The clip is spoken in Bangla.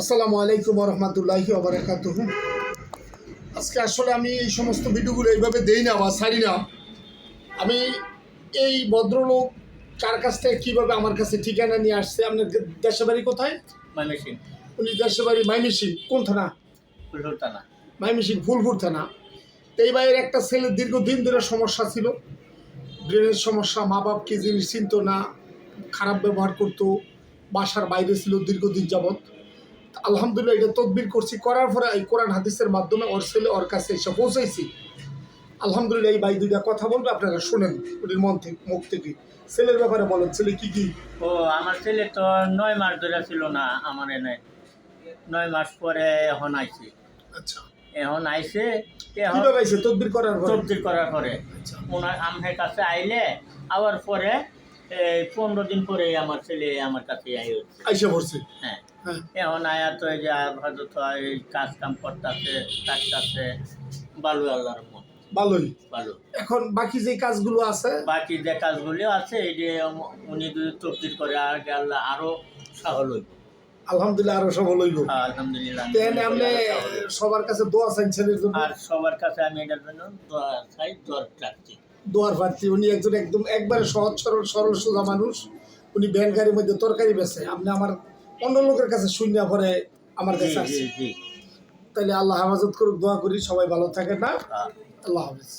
আসসালামু আলাইকুম রহমতুল্লাহি আজকে আসলে আমি এই সমস্ত ভিডিওগুলো এইভাবে দেই না বা ছাড়ি না। আমি এই ভদ্রলোক কার কাছ থেকে কীভাবে আমার কাছে ঠিকানা নিয়ে আসছে? আপনার দেশে বাড়ি কোথায়? উনি দেশে বাড়ি মাইমিসিং কোন থানা? ফুলটানা মাইমিসিং ফুলপুর থানা। তো এই ভাইয়ের একটা ছেলের দীর্ঘদিন ধরে সমস্যা ছিল। ব্রেনের সমস্যা মা বাপ কি জিনিস চিনত না খারাপ ব্যবহার করতো বাসার বাইরে ছিল দীর্ঘদিন যাবৎ। তা আলহামদুলিল্লাহ এটা তদবির করছি। করার পরে এই কোরআন হাদিসের মাধ্যমে ওর ছেলে ওর কাছে এসে পৌঁছাইছি। আলহামদুলিল্লাহ এই ভাই দুইটা কথা বলবে আপনারা শোনেন ওটির মন থেকে মুখ থেকে। ছেলের ব্যাপারে বলেন ছেলে কি কি? ও আমার ছেলে তো নয় মাস ধরে ছিল না আমার এনে। নয় মাস পরে এখন আইছে। আচ্ছা। এখন আইছে এখন কীভাবে আইছে? তদবির করার পরে? তবদিল করার পরে। আচ্ছা। ওনার আমার কাছে আইলে আবার পরে পনেরো দিন পরে আমার ছেলে আমার কাছে আই হচ্ছে। আইসা পড়ছে? হ্যাঁ। হ্যাঁ। এখন আয়া তো এই যে হয়তো তো এই কাজ কাম করতেছে ভালো আল্লাহর মন ভালোই। ভালো। এখন বাকি যে কাজগুলো আছে? বাকি যে কাজগুলি আছে এই যে উনি যদি তবদিল করে আর আল্লাহ আরও সাহল হইব। আলহামদুলিল্লাহ আরও সফল হইব। আলহামদুলিল্লাহ তো আপনি সবার কাছে দোয়া চাইছেন জন্য। আর সবার কাছে আমি এটার জন্য দোয়া চাই রাখছি দোয়ার প্রার্থী উনি একজন একদম একবারে সহজ সরল সরল সোজা মানুষ। উনি ভ্যান গাড়ির মধ্যে তরকারি বেছে আপনি আমার অন্য লোকের কাছে শূন্য পরে আমার কাছে আসছে। তাহলে আল্লাহ হেফাজত করুক দোয়া করি সবাই ভালো থাকে না। আল্লাহ হাফিজ।